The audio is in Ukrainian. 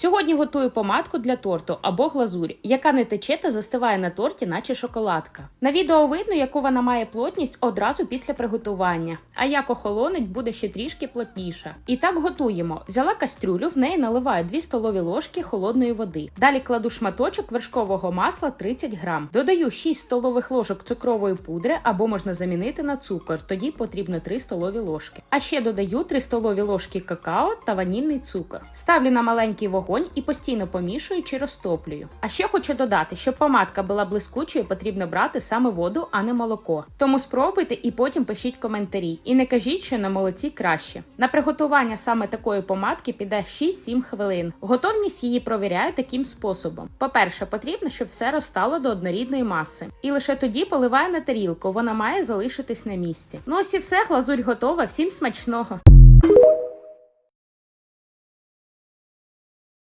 Сьогодні готую помадку для торту або глазурь, яка не тече та застиває на торті, наче шоколадка. На відео видно, яку вона має плотність одразу після приготування, а як охолонить, буде ще трішки плотніша. І так готуємо. Взяла кастрюлю, в неї наливаю 2 столові ложки холодної води. Далі кладу шматочок вершкового масла 30 грам. Додаю 6 столових ложок цукрової пудри або можна замінити на цукор, тоді потрібно 3 столові ложки. А ще додаю 3 столові ложки какао та ванільний цукор. Ставлю на маленький вогонь і постійно помішую чи розтоплюю. А ще хочу додати, щоб помадка була блискучою, потрібно брати саме воду, а не молоко. Тому спробуйте і потім пишіть коментарі. І не кажіть, що на молоці краще. На приготування саме такої помадки піде 6-7 хвилин. Готовність її провіряю таким способом. По-перше, потрібно, щоб все розстало до однорідної маси. І лише тоді поливаю на тарілку, вона має залишитись на місці. Ну ось і все, глазурь готова. Всім смачного!